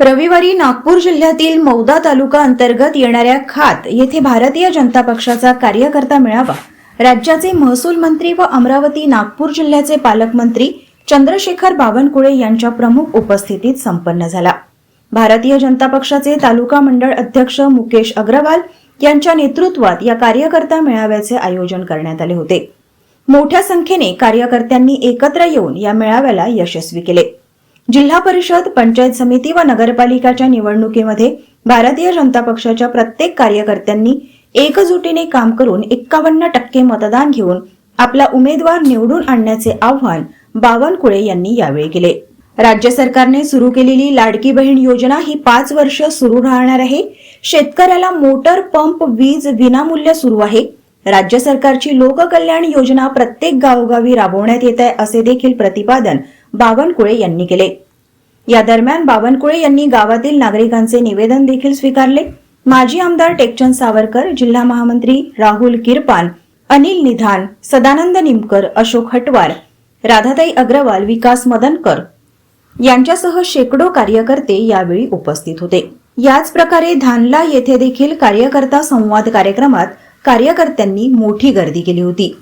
रविवारी नागपूर जिल्ह्यातील मौदा तालुका अंतर्गत येणाऱ्या खात येथे भारतीय जनता पक्षाचा कार्यकर्ता मेळावा. राज्याचे महसूल मंत्री व अमरावती नागपूर जिल्ह्याचे पालकमंत्री चंद्रशेखर बावनकुळे यांच्या प्रमुख उपस्थितीत संपन्न झाला. भारतीय जनता पक्षाचे तालुका मंडळ अध्यक्ष मुकेश अग्रवाल यांच्या नेतृत्वात या कार्यकर्ता मेळाव्याचे आयोजन करण्यात आले होते. मोठ्या संख्येने कार्यकर्त्यांनी एकत्र येऊन या मेळाव्याला यशस्वी केले. जिल्हा परिषद पंचायत समिती व नगरपालिकाच्या निवडणुकीमध्ये भारतीय जनता पक्षाच्या प्रत्येक कार्यकर्त्यांनी एकजुटीने काम करून एक्कावन्न टक्के मतदान घेऊन आपला उमेदवार निवडून आणण्याचे आव्हान बावनकुळे यांनी यावेळी केले. राज्य सरकारने सुरू केलेली लाडकी बहीण योजना ही पाच वर्ष सुरू राहणार आहे. शेतकऱ्याला मोटर पंप वीज विनामूल्य सुरू आहे. राज्य सरकारची लोककल्याण योजना प्रत्येक गावोगावी राबवण्यात येत आहे असे देखील प्रतिपादन बावनकुळे यांनी केले. या दरम्यान बावनकुळे यांनी गावातील नागरिकांचे निवेदन देखील स्वीकारले. माजी आमदार टेकचंद सावरकर जिल्हा महामंत्री राहुल किरपान अनिल निधान सदानंद निमकर अशोक हटवार राधाताई अग्रवाल विकास मदनकर यांच्यासह शेकडो कार्यकर्ते यावेळी उपस्थित होते. याच प्रकारे धानला येथे देखील कार्यकर्ता संवाद कार्यक्रमात कार्यकर्त्यांनी मोठी गर्दी केली होती.